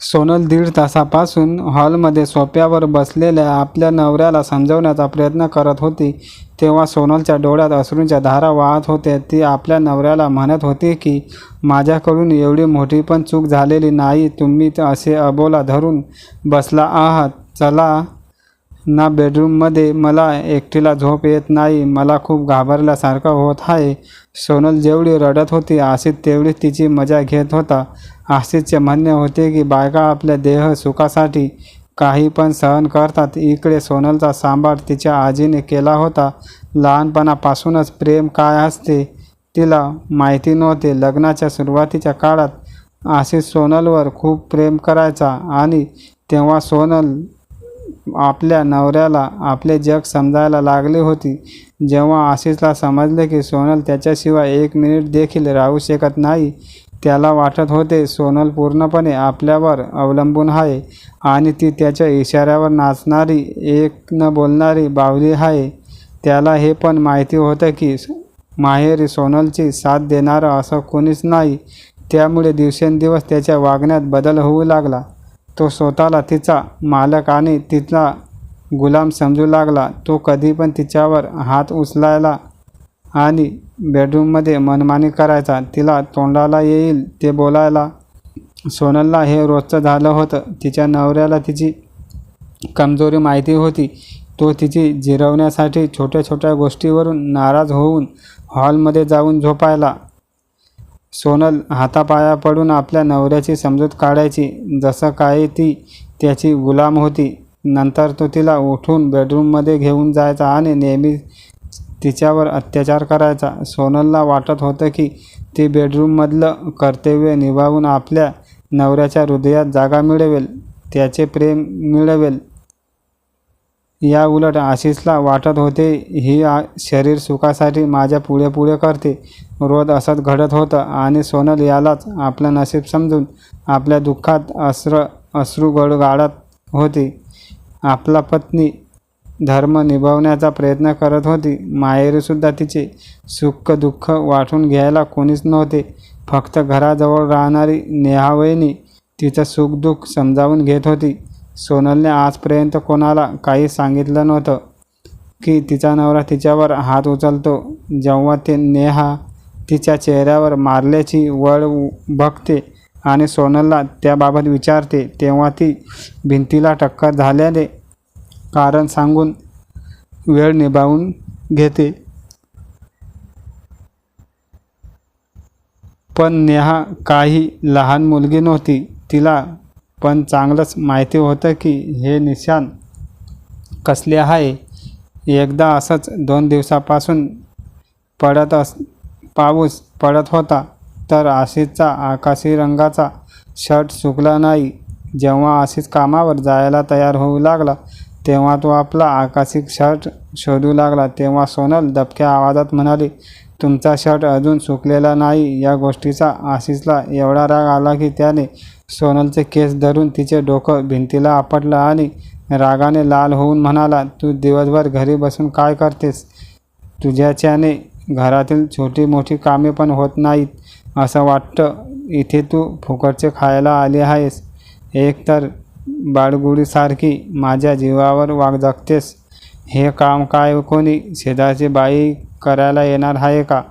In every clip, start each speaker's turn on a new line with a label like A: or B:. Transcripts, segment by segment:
A: सोनल दीड तासापासून हॉलमध्ये सोप्यावर बसलेल्या आपल्या नवऱ्याला समजवण्याचा प्रयत्न करत होती. तेव्हा सोनलच्या डोळ्यात अश्रूंच्या धारा वाहत होत्या. ती आपल्या नवऱ्याला म्हणत होती की माझ्याकडून एवढी मोठी पण चूक झालेली नाही. तुम्ही असे अबोला धरून बसला आहात. चला ना बेडरूममध्ये मला एकटीला झोप येत नाही. मला खूप घाबरल्यासारखं होत आहे. सोनल जेवढी रडत होती असे तेवढी तिची मजा घेत होता. आशिषचे म्हणणे होते की बायका आपल्या देह सुखासाठी काही पण सहन करतात. इकडे सोनलचा सांभाळ तिच्या आजीने केला होता. लहानपणापासूनच प्रेम काय असते तिला माहिती नव्हते. लग्नाच्या सुरुवातीच्या काळात आशिष सोनलवर खूप प्रेम करायचा आणि तेव्हा सोनल आपल्या नवऱ्याला आपले जग समजायला लागली होती. जेव्हा आशिषला समजले की सोनल त्याच्याशिवाय एक मिनिट देखील राहू शकत नाही त्याला वाटत होते सोनल पूर्णपणे आपल्यावर अवलंबून आहे आणि ती त्याच्या इशाऱ्यावर नाचणारी एक न बोलणारी बावली आहे. त्याला हे पण माहिती होतं की माहेरी सोनलची साथ देणारं असं कोणीच नाही. त्यामुळे दिवसेंदिवस त्याच्या वागण्यात बदल होऊ लागला. तो स्वतःला तिचा मालक आणि तिचा गुलाम समजू लागला. तो कधी पण तिच्यावर हात उचलायला आणि बेडरूममध्ये मनमानी करायचा. तिला तोंडाला येईल ते बोलायला. सोनलला हे रोजचं झालं होतं. तिच्या नवऱ्याला तिची कमजोरी माहिती होती. तो तिची जिरवण्यासाठी छोट्या छोट्या गोष्टीवरून नाराज होऊन हॉलमध्ये जाऊन झोपायला. सोनल हातापाया पडून आपल्या नवऱ्याची समजूत काढायची. जसं काही ती त्याची गुलाम होती. नंतर तो तिला उठून बेडरूममध्ये घेऊन जायचा आणि नेहमी तिच्यावर अत्याचार करायचा. सोनलला वाटत होतं की ती बेडरूममधलं कर्तव्य निभावून आपल्या नवऱ्याच्या हृदयात जागा मिळवेल त्याचे प्रेम मिळवेल. या उलट आशिषला वाटत होते ही आ शरीर सुखासाठी माझ्या पुढे पुढे करते. रोज असंच घडत होतं आणि सोनल यालाच आपलं नशीब समजून आपल्या दुःखात अस्र अश्रू गडगाडत होती. आपला पत्नी धर्म निभावण्याचा प्रयत्न करत होती. माहेरीसुद्धा तिचे सुख दुःख वाटून घ्यायला कोणीच नव्हते. फक्त घराजवळ राहणारी नेहावयनी तिचं सुखदुःख समजावून घेत होती. सोनलने आजपर्यंत कोणाला काही सांगितलं नव्हतं की तिचा नवरा तिच्यावर हात उचलतो. जेव्हा ते नेहा तिच्या चेहऱ्यावर मारल्याची वळ बघते आणि सोनलला त्याबाबत विचारते तेव्हा ती भिंतीला टक्कर झाल्याने कारण सांगून वेळ निभावून घेते. पण नेहा काही लहान मुलगी नव्हती. तिला पण चांगलंच माहिती होतं की हे निशाण कसले आहे. एकदा असंच दोन दिवसापासून पडत अस पाऊस पडत होता. तर आशिषचा आकाशी रंगाचा शर्ट सुकला नाही. जेव्हा आशिष कामावर जायला तयार होऊ लागला तेव्हा तो आपला आकाशी शर्ट शोधू लागला. तेव्हा सोनल दबक्या आवाजात म्हणाली तुमचा शर्ट अजून सुकलेला नाही. या गोष्टीचा आशिषला एवढा राग आला की त्याने सोनलचे केस धरून तिचे डोकं भिंतीला आपटलं आणि रागाने लाल होऊन म्हणाला तू दिवसभर घरी बसून काय करतेस? तुझ्याच्याने घरातील छोटी मोठी कामे पण होत नाहीत. असं वाटतं इथे तू फुकटचे खायला आली आहेस. एक तर बाळगुडीसारखी माझ्या जीवावर वाग जगतेस. हे काम काय कोणी शेजारची बाई करायला येणार आहे का?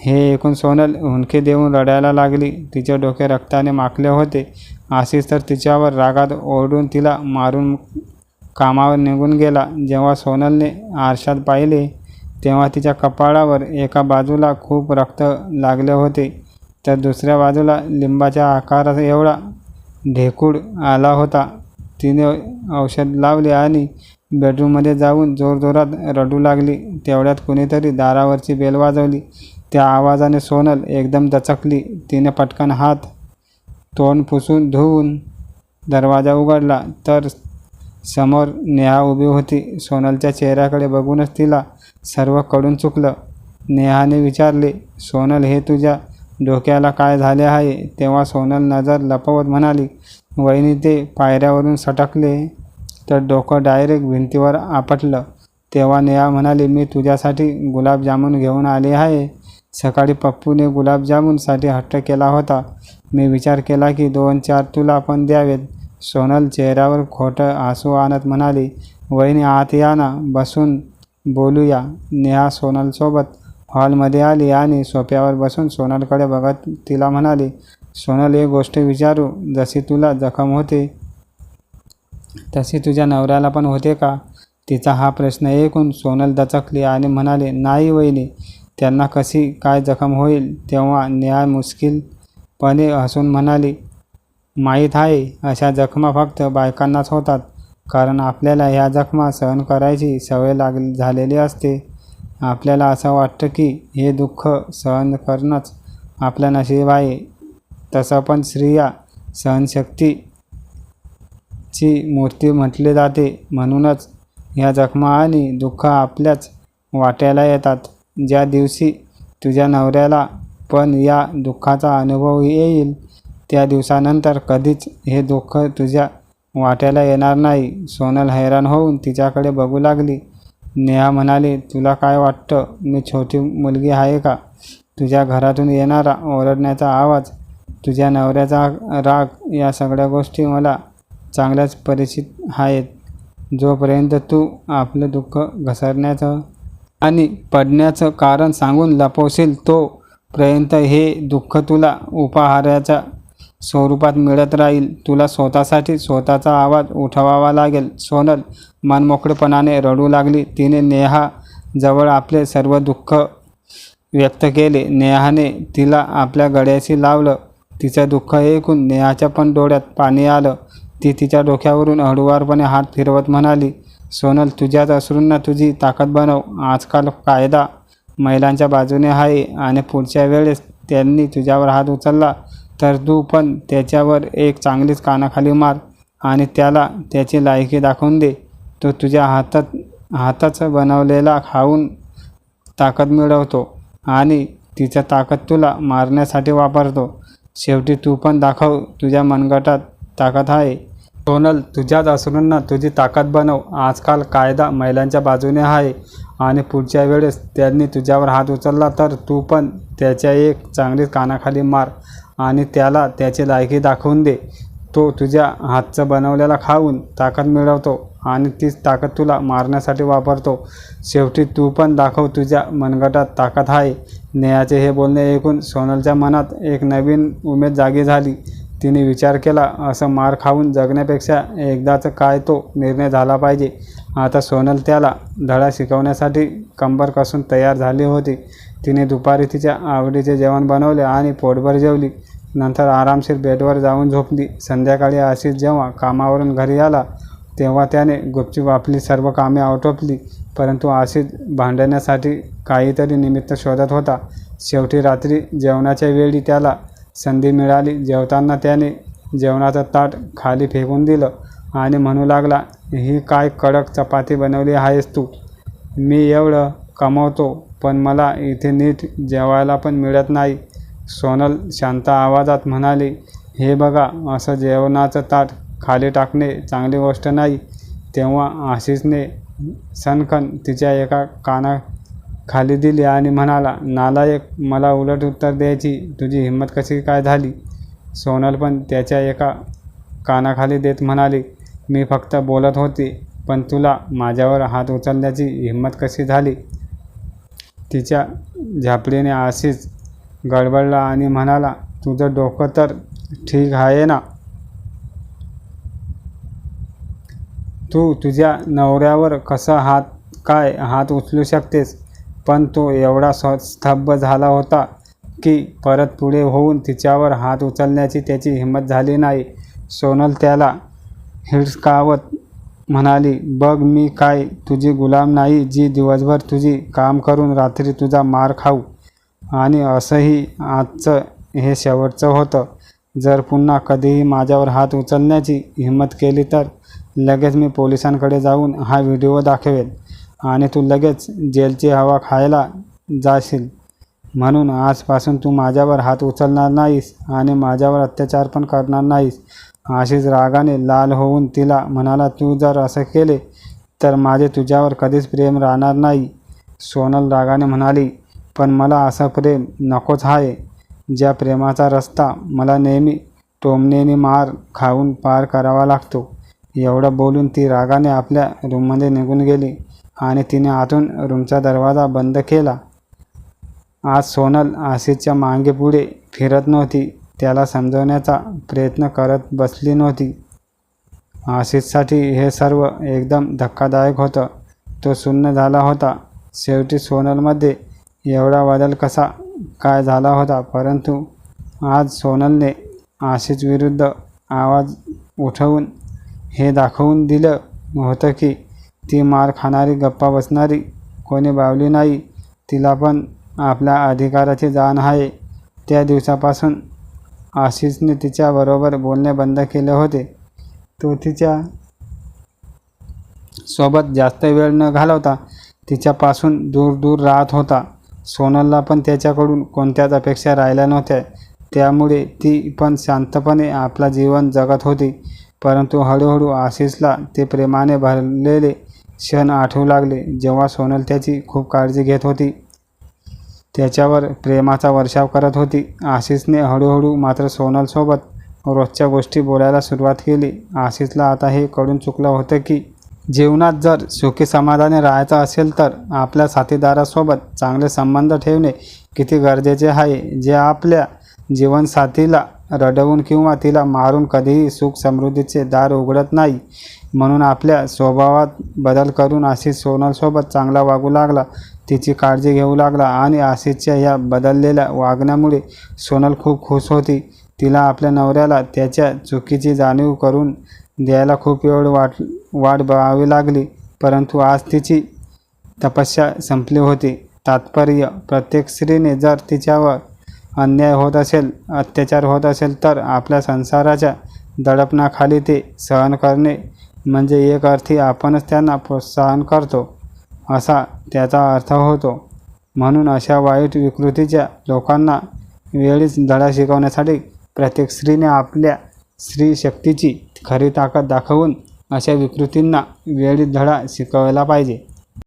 A: हे ऐकून सोनल हुंडके देऊन रडायला लागली. तिचे डोके रक्ताने माखले होते. आशिष तर तिच्यावर रागात ओरडून तिला मारून कामावर निघून गेला. जेव्हा सोनलने आरशात पाहिले तेव्हा तिच्या कपाळावर एका बाजूला खूप रक्त लागले होते. तर दुसऱ्या बाजूला लिंबाच्या आकाराचा एवढा ढेकूळ आला होता. तिने औषध लावले आणि बेडरूममध्ये जाऊन जोरजोरात रडू लागली. तेवढ्यात कुणीतरी दारावरची बेल वाजवली. त्या आवाजाने सोनल एकदम दचकली. तिने पटकन हात तोंड पुसून धुवून दरवाजा उघडला. तर समोर नेहा उभी होती. सोनलच्या चेहऱ्याकडे बघूनच तिला सर्वकडून चुकलं. नेहाने विचारले सोनल हे तुझ्या डोक्याला काय झाले आहे? तेव्हा सोनल नजर लपवत म्हणाली वहिनी ते पायऱ्यावरून सटकले. तर डोकं डायरेक्ट भिंतीवर आपटलं. तेव्हा नेहा म्हणाली मी तुझ्यासाठी गुलाबजामुन घेऊन आले आहे. सकाळी पप्पूने गुलाबजामुनसाठी हट्ट केला होता. मी विचार केला की दोन चार तुला पण द्यावेत. सोनल चेहऱ्यावर खोटं आसू आणत म्हणाली वहिनी आत या ना बसून बोलूया. नेहा सोनलसोबत हॉलमध्ये आली आणि सोप्यावर बसून सोनलकडे बघत तिला म्हणाली सोनल एक गोष्ट विचारू जशी तुला जखम होते तशी तुझ्या नवऱ्याला पण होते का? तिचा हा प्रश्न ऐकून सोनल दचकली आणि म्हणाले नाही वहिनी त्यांना कशी काय जखम होईल तेव्हा न्याय मुश्किलपणे हसून म्हणाली माहीत आहे अशा जखमा फक्त बायकांनाच होतात कारण आपल्याला ह्या जखमा सहन करायची सवय लाग झालेली असते. आपल्याला असं वाटतं की हे दुःख सहन करणंच आपलं नशीब आहे. तसं पण स्त्रिया सहनशक्तीची मूर्ती म्हटले जाते. म्हणूनच ह्या जखमा आणि दुःख आपल्याच वाट्याला येतात. ज्या दिवशी तुझ्या नवऱ्याला पण या दुःखाचा अनुभव येईल त्या दिवसानंतर कधीच हे दुःख तुझ्या वाट्याला येणार नाही. सोनल हैराण होऊन तिच्याकडे बघू लागली. नेहा म्हणाली तुला काय वाटतं? मी छोटी मुलगी आहे का? तुझ्या घरातून येणारा ओरडण्याचा आवाज तुझ्या नवऱ्याचा राग या सगळ्या गोष्टी मला चांगल्याच परिचित आहेत. जोपर्यंत तू आपलं दुःख घसरण्याचं आणि पडण्याचं कारण सांगून लपवशील तोपर्यंत हे दुःख तुला उपाहाराच्या स्वरूपात मिळत राहील. तुला स्वतःसाठी स्वतःचा आवाज उठवावा लागेल. सोनल मनमोकळेपणाने रडू लागली. तिने नेहा जवळ आपले सर्व दुःख व्यक्त केले. नेहाने तिला आपल्या गळ्याशी लावलं. तिचं दुःख ऐकून नेहाच्या पण डोळ्यात पाणी आलं. ती तिच्या डोक्यावरून हळूवारपणे हात फिरवत म्हणाली सोनल तुझ्याच अश्रूंना तुझी ताकद बनव. आजकाल कायदा महिलांच्या बाजूने आहे आणि पुढच्या वेळेस त्यांनी तुझ्यावर हात उचलला. तर तू पण त्याच्यावर एक चांगलीच कानाखाली मार आणि त्याला त्याची लायकी दाखवून दे. तो तुझ्या हातात हाताच बनवलेला खाऊन ताकद मिळवतो आणि तिचा ताकद तुला मारण्यासाठी वापरतो. शेवटी तू पण दाखव तुझ्या मनगटात ताकद आहे. सोनल तुझ्याच अश्रूंना तुझी ताकद बनव. आजकाल कायदा महिलांच्या बाजूने आहे आणि पुढच्या वेळेस त्यांनी तुझ्यावर हात उचलला तर तू पण त्याच्या एक चांगलीच कानाखाली मार. आणि त्याला त्याची लायकी दाखवून दे. तो तुझ्या हातचं बनवलेला खाऊन ताकद मिळवतो आणि तीच ताकद तुला मारण्यासाठी वापरतो. शेवटी तू पण दाखव तुझ्या मनगटात ताकद आहे. नेहाचे हे बोलणे ऐकून सोनलच्या मनात एक नवीन उमेद जागी झाली. तिने विचार केला असं मार खाऊन जगण्यापेक्षा एकदाचं काय तो निर्णय झाला पाहिजे. आता सोनल त्याला धडा शिकवण्यासाठी कंबर कसून तयार झाली होती. तिने दुपारी तिच्या आवडीचे जेवण बनवले आणि पोटभर जेवली. नंतर आरामशीर बेडवर जाऊन झोपली. संध्याकाळी आशिष जेव्हा कामावरून घरी आला तेव्हा त्याने गुपचूप आपली सर्व कामे आटोपली. परंतु आशिष भांडण्यासाठी काहीतरी निमित्त शोधत होता. शेवटी रात्री जेवणाच्या वेळी त्याला संधी मिळाली. जेवताना त्याने जेवणाचं ताट खाली फेकून दिलं आणि म्हणू लागला ही काय कडक चपाती बनवली आहेस तू? मी एवढं कमवतो पण मला इथे नीट जेवायला पण मिळत नाही. सोनल शांत आवाजात म्हणाली हे बघा असं जेवणाचं ताट खाली टाकणे चांगली गोष्ट नाही तेव्हा आशिषने सनखन तिच्या एका काना खाली दिली आणि म्हणाला नालायक मला उलट उत्तर द्यायची. तुझी हिंमत कशी काय झाली सोनल पण त्याच्या एका कानाखाली देत म्हणाली मी फक्त बोलत होती पण तुला माझ्यावर हात उचलण्याची हिंमत कशी झाली तिच्या झापडीने आशिष गडबडला आणि म्हणाला तुझं डोकं तर ठीक आहे ना? तू तुझ्या नवऱ्यावर कसा हात काय हात उचलू शकतेस? पण तो एवढा स्व स्तब्ध झाला होता की परत पुढे होऊन तिच्यावर हात उचलण्याची त्याची हिंमत झाली नाही. सोनल त्याला हिडकावत म्हणाली बघ मी काय तुझी गुलाम नाही जी दिवसभर तुझी काम करून रात्री तुझा मार खाऊ. आणि असंही आजचं हे शेवटचं होतं. जर पुन्हा कधीही माझ्यावर हात उचलण्याची हिंमत केली तर लगेच मी पोलिसांकडे जाऊन हा व्हिडिओ दाखवेल आणि तू लगेच जेलची हवा खायला जाशील. म्हणून आजपासून तू माझ्यावर हात उचलणार नाहीस आणि माझ्यावर अत्याचार पण करणार नाहीस. अशीच रागाने लाल होऊन तिला म्हणाला तू जर असं केले तर माझे तुझ्यावर कधीच प्रेम राहणार नाही. सोनल रागाने म्हणाली पण मला असं प्रेम नकोच आहे ज्या प्रेमाचा रस्ता मला नेहमी टोमणेने मार खाऊन पार करावा लागतो. एवढं बोलून ती रागाने आपल्या रूममध्ये निघून गेली आणि तिने आतून रूमचा दरवाजा बंद केला. आज सोनल आशिषच्या मांगेपुढे फिरत नव्हती त्याला समजवण्याचा प्रयत्न करत बसली नव्हती. आशिषसाठी हे सर्व एकदम धक्कादायक होतं. तो सुन्न झाला होता. शेवटी सोनलमध्ये एवढा बदल कसा काय झाला होता? परंतु आज सोनलने आशिष विरुद्ध आवाज उठवून हे दाखवून दिलं होतं की ती मार खाणारी गप्पा बसणारी कोणी बावली नाही. तिला पण आपल्या अधिकाराची जाण आहे. त्या दिवसापासून आशिषने तिच्याबरोबर बोलणे बंद केले होते. तो तिच्या सोबत जास्त वेळ न घालवता तिच्यापासून दूर दूर राहत होता. सोनलला पण त्याच्याकडून कोणत्याच अपेक्षा राहिल्या नव्हत्या. त्यामुळे ती पण शांतपणे आपला जीवन जगत होती. परंतु हळूहळू आशिषला ते प्रेमाने भरलेले क्षण आठवू लागले जेव्हा सोनल त्याची खूप काळजी घेत होती. त्याच्यावर प्रेमाचा वर्षाव करत होती. आशिषने हळूहळू मात्र सोनलसोबत रोजच्या गोष्टी बोलायला सुरुवात केली. आशिषला आता हे कळून चुकलं होतं की जीवनात जर सुखी समाधानी राहायचं असेल तर आपल्या साथीदारासोबत चांगले संबंध ठेवणे किती गरजेचे आहे जे आपल्या जीवनसाथीला रडवून किंवा तिला मारून कधीही सुख समृद्धीचे दार उघडत नाही. म्हणून आपल्या स्वभावात बदल करून आशिष सोनलसोबत चांगला वागू लागला तिची काळजी घेऊ लागला आणि आशिषच्या या बदललेल्या वागण्यामुळे सोनल खूप खुश होती. तिला आपल्या नवऱ्याला त्याच्या चुकीची जाणीव करून द्यायला खूप वेळ वाट वाट बघावी लागली परंतु आज तिची तपस्या संपली होती. तात्पर्य प्रत्येक स्त्रीने जर तिच्यावर अन्याय होत असेल अत्याचार होत असेल तर आपल्या संसाराच्या दडपणाखाली ते सहन करणे म्हणजे एक अर्थी आपणच त्यांना प्रोत्साहन करतो असा त्याचा अर्थ होतो. म्हणून अशा वाईट विकृतीच्या लोकांना वेळीच धडा शिकवण्यासाठी प्रत्येक स्त्रीने आपल्या स्त्री शक्तीची खरी ताकद दाखवून अशा विकृतींना वेळीच धडा शिकवायला पाहिजे.